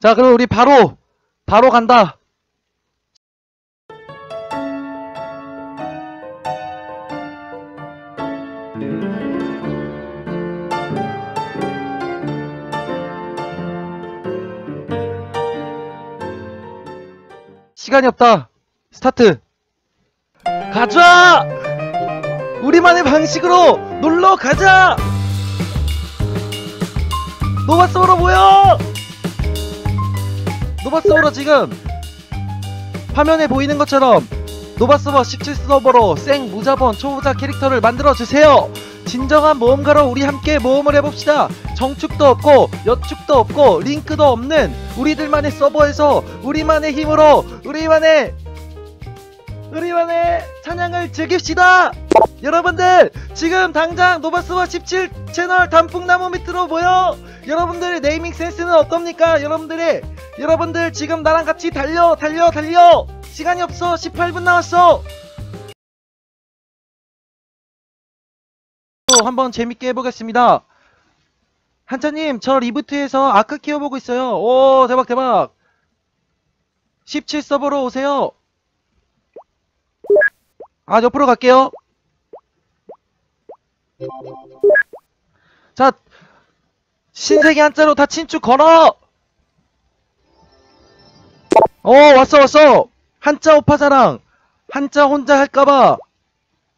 자, 그럼 우리 바로, 바로 간다. 시간이 없다. 스타트. 가자! 우리만의 방식으로 놀러 가자! 노바소로 모여! 노바서버로 지금 화면에 보이는 것처럼 노바서버 17 서버로 생 무자본 초보자 캐릭터를 만들어 주세요. 진정한 모험가로 우리 함께 모험을 해봅시다. 정축도 없고 여축도 없고 링크도 없는 우리들만의 서버에서 우리만의 힘으로 우리만의 우리만의 찬양을 즐깁시다. 여러분들 지금 당장 노바스버 17 채널 단풍나무 밑으로 모여 여러분들의 네이밍 센스는 어떻습니까? 여러분들의 여러분들 지금 나랑 같이 달려 달려 달려! 시간이 없어. 18분 남았어. 또 한번 재밌게 해보겠습니다. 한차님 저 리부트에서 아크 키워보고 있어요. 오 대박 대박! 17 서버로 오세요. 아 옆으로 갈게요 자 신세계 한자로 다 친축 걸어 어 왔어 왔어 한자 오파사랑 한자 혼자 할까봐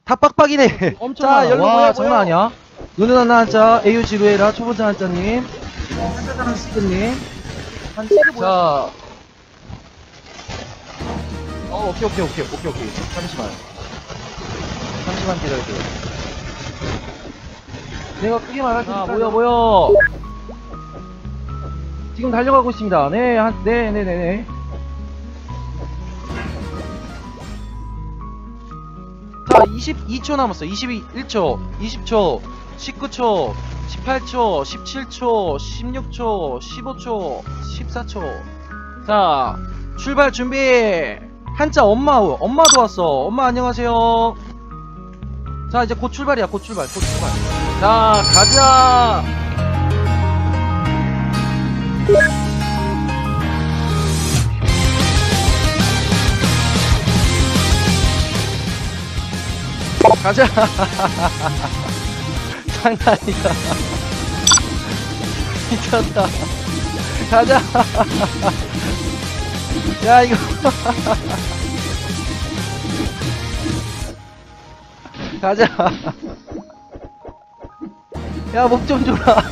다 빡빡이네 엄청 자. 열로 와, 장난. 아니야. 하나 한자 에유 지루에라 초보자 한자님 한자자랑 시드님 자 어, 오케이, 오케이, 오케이, 오케이, 오케이. 잠시만. 잠시만 기다려줘요. 내가 크게 말할 테니까. 모여, 모여. 지금 달려가고 있습니다. 네, 한, 네, 네, 네, 네. 자, 22초 남았어. 21초, 20초, 19초, 18초, 17초, 16초, 15초, 14초. 자, 출발 준비. 한자 엄마, 엄마도 왔어. 엄마 안녕하세요. 자, 이제 곧 출발이야. 곧 출발, 곧 출발. 자, 가자. 가자. 장난 아니다. 미쳤다. 가자. 야, 이거. 가자. 야, 목 좀 줘라.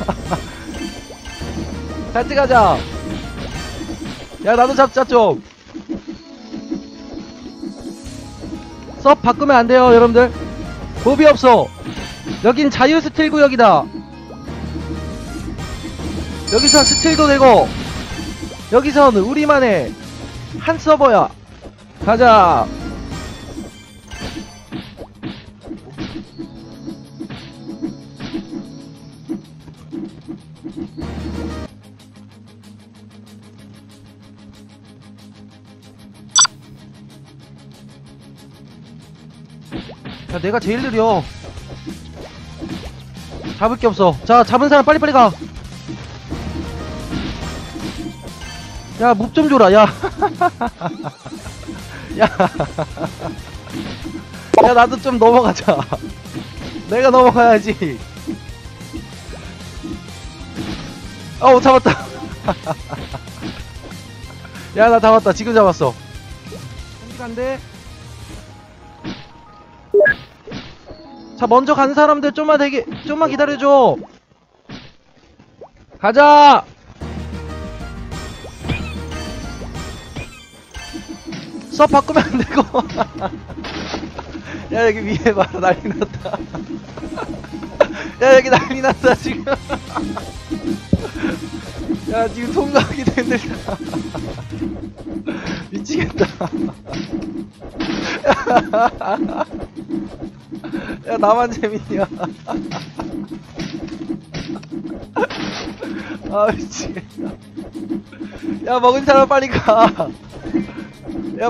같이 가자. 야, 나도 잡자, 좀. 섭 바꾸면 안 돼요, 여러분들. 몹이 없어. 여긴 자유 스틸 구역이다. 여기서 스틸도 되고, 여기선 우리만의 한 서버야. 가자. 야, 내가 제일 느려. 잡을 게 없어. 자, 잡은 사람 빨리빨리 가. 야, 묵 좀 줘라, 야. 야. 야, 나도 좀 넘어가자. 내가 넘어가야지. 어우, 잡았다. 야, 나 잡았다. 지금 잡았어. 간대. 자, 먼저 간 사람들 좀만 대기, 좀만 기다려줘. 가자! 서 바꾸면 안 되고. 야, 여기 위에 봐라. 난리 났다. 야, 여기 난리 났다, 지금. 야, 지금 통과하기도 힘들다. 미치겠다. 야 나만 재밌냐 아 미치겠다 야 먹은 사람 빨리 가야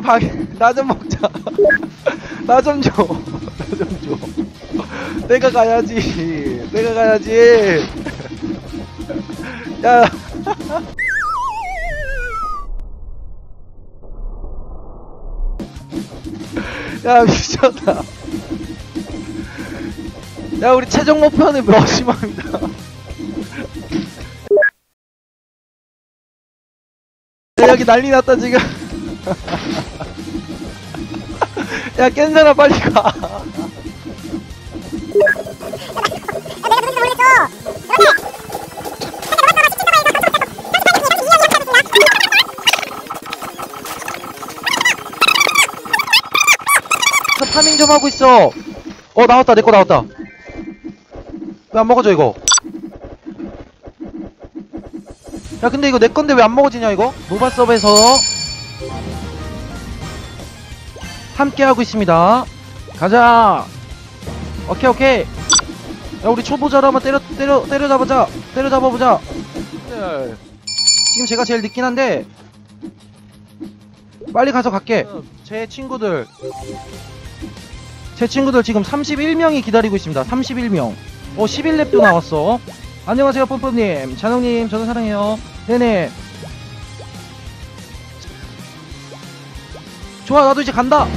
방 나 좀 먹자. 나 좀 줘 나 좀 줘. 내가 가야지. 내가 가야지. 야. 야, 미쳤다. 야 우리 최종 목표는 몇십만이다 야 여기 난리 났다 지금 야 깬 사람 빨리 가저 파밍 좀 하고 있어. 어 나왔다 내 거 나왔다. 왜 안 먹어져 이거? 야 근데 이거 내 건데 왜 안 먹어지냐 이거? 노바 서버에서 함께 하고 있습니다. 가자. 오케이 오케이. 야 우리 초보자로 한번 때려 때려 때려 잡아보자. 때려 잡아보자. 네. 지금 제가 제일 늦긴 한데 빨리 가서 갈게. 제 친구들 제 친구들 지금 31명이 기다리고 있습니다. 31명. 어, 11렙도 나왔어. 안녕하세요, pompom님. 잔홍님, 저도 사랑해요. 네네. 좋아, 나도 이제 간다.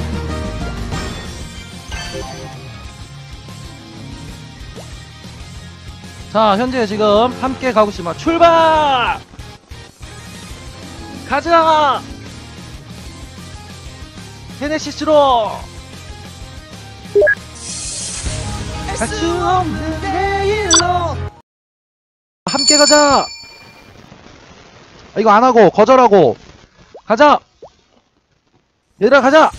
자, 현재 지금 함께 가고 있습니다. 출발! 가자! 테네시스로! 수 없는 내일로. 함께 가자. 아, 이거 안하고 거절하고. 가자. 얘들아 가자.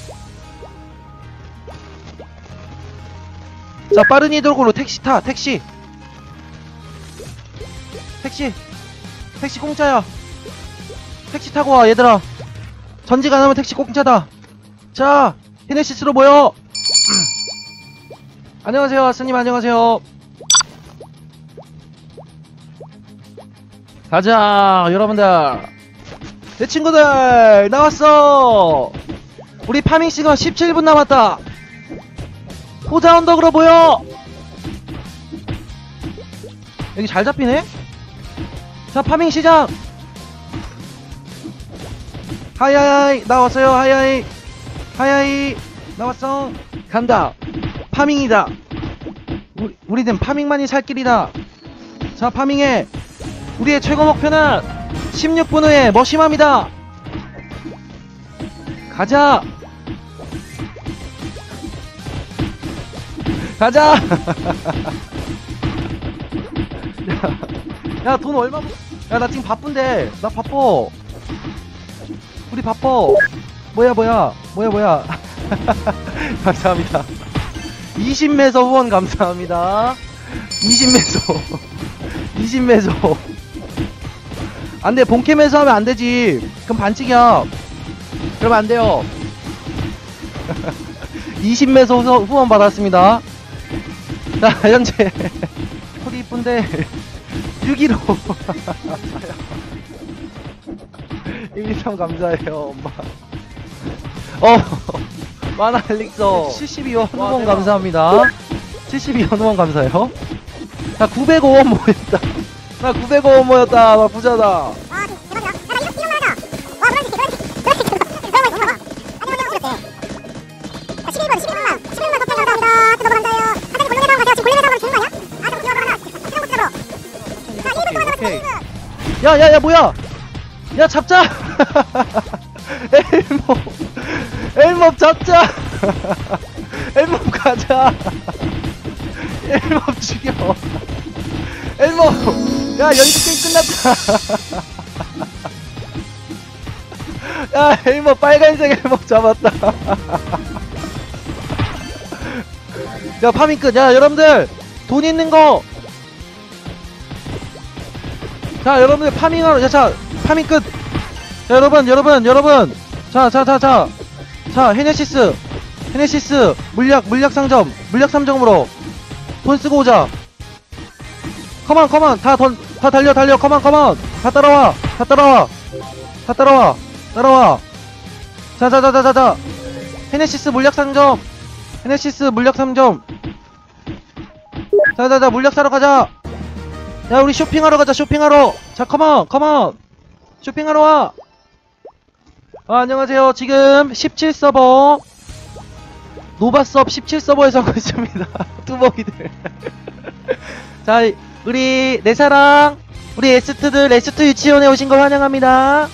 자 빠른 이동으로 택시 타 택시. 택시. 택시 공짜야. 택시 타고 와 얘들아. 전지가 나면 택시 공짜다. 자 히네시스로 모여 안녕하세요, 아스님 안녕하세요. 가자, 여러분들. 내 친구들 나왔어. 우리 파밍 시간 17분 남았다. 호자 언덕으로 모여. 여기 잘 잡히네. 자, 파밍 시작. 하이하이 나왔어요. 하이하이 하이하이 나왔어. 간다. 파밍이다. 우리, 우리는 파밍만이 살 길이다. 자, 파밍해. 우리의 최고 목표는 16분 후에 머시맘이다. 가자. 가자. 야, 돈 얼마? 야, 나 지금 바쁜데. 나 바빠. 우리 바빠. 뭐야, 뭐야, 뭐야, 뭐야. 감사합니다. 20매서 후원 감사합니다. 20매서. 20매서. 안 돼, 본캠에서 하면 안 되지. 그럼 반칙이야. 그러면 안 돼요. 20매서 후원 받았습니다. 자, 현재. 소리 이쁜데. 6기로. 123 감사해요, 엄마. 어. 만화 엘릭서 72원 후원 감사합니다 72원 후원 감사해요 자 905원 모였다 나 905원 모였다 나 부자다 와, 대박이야. 야, 나 이런, 이런 거 하자. 와, 그런 새끼, 그런 새끼, 그런 새끼. 그런 거 있어. 아니, 오늘 이렇게. 자, 11번, 11번만. 11번만 덕분 감사합니다. 감사해요. 지금 거 아니야? 아, 좀 기다려, 하나. 시간 못 잡으러. 자, 1분 동안 오케이. 남았습니다, 1분. 야야야 뭐야 야 잡자 엘모 엘모 잡자! 엘모 가자! 엘모 죽여! 엘모 야 연습 게임 끝났다! 야 엘모 빨간색 엘모 잡았다! 야 파밍 끝 야 여러분들! 돈 있는 거! 자 여러분들 파밍하러 자, 자 파밍 끝! 자, 여러분 여러분 여러분! 자 자 자 자 헤네시스 헤네시스 물약 물약 상점 물약 상점으로 돈 쓰고 오자. 컴온 컴온 다돈다 달려 달려 컴온 컴온. 다 따라와 다 따라와 다 따라와 따라와. 자자자자 자자. 헤네시스 물약 상점 헤네시스 물약 상점. 자자자 물약 사러 가자. 야 우리 쇼핑하러 가자 쇼핑하러. 자 컴온 컴온. 쇼핑하러 와 아, 안녕하세요 지금 17서버 노바스업 17서버에서 하고 있습니다. 뚜벅이들. 자, 우리 내 사랑, 우리 에스트들 에스트 유치원에 오신 걸 환영합니다.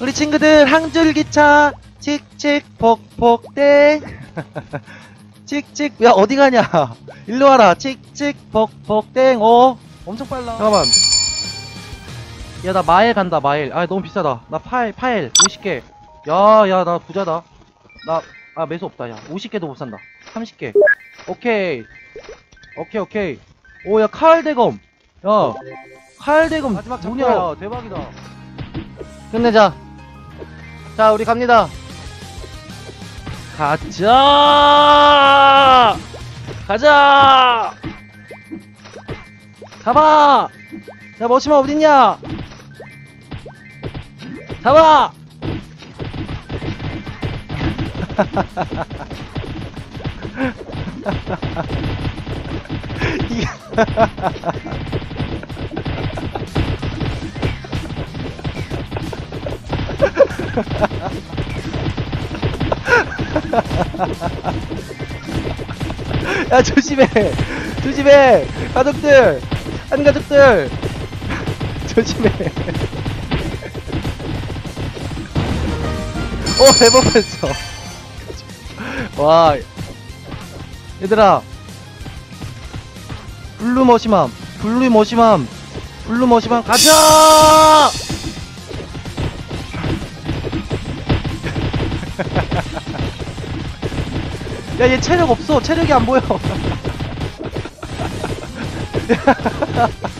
우리 친구들 항줄기차 칙칙 폭폭 땡 칙칙 야 어디 가냐? 일로 와라. 칙칙 폭폭땡 어 엄청 빨라. 잠깐만. 야 나 마일 간다 마일. 아 너무 비싸다. 나 파일 파일 50개. 야 야 나 부자다. 나 아 매수 없다 야. 50개도 못 산다. 30개. 오케이. 오케이 오케이. 오 야 칼 대검. 야 칼 대검 마지막 뭐냐? 야 대박이다. 끝내자. 자 우리 갑니다. 가자! 가자! 잡아! 야 머시마 어딨냐? 잡아 야 조심해. 조심해. 가족들. 한 가족들. 조심해. 어 대박했어 와 얘들아. 블루 머시맘 블루 머시맘 블루 머시맘 가자! 야 얘 체력 없어. 체력이 안 보여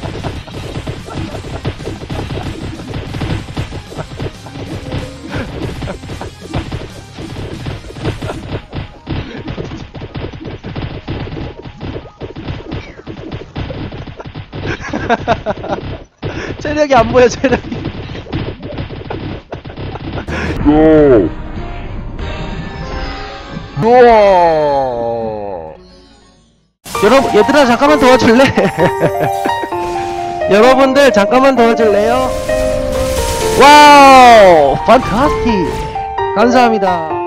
체력이 안 보여 체력이 Go! Go! 여러분 얘들아 잠깐만 도와줄래? 여러분들 잠깐만 도와줄래요? 와우 판타스틱 감사합니다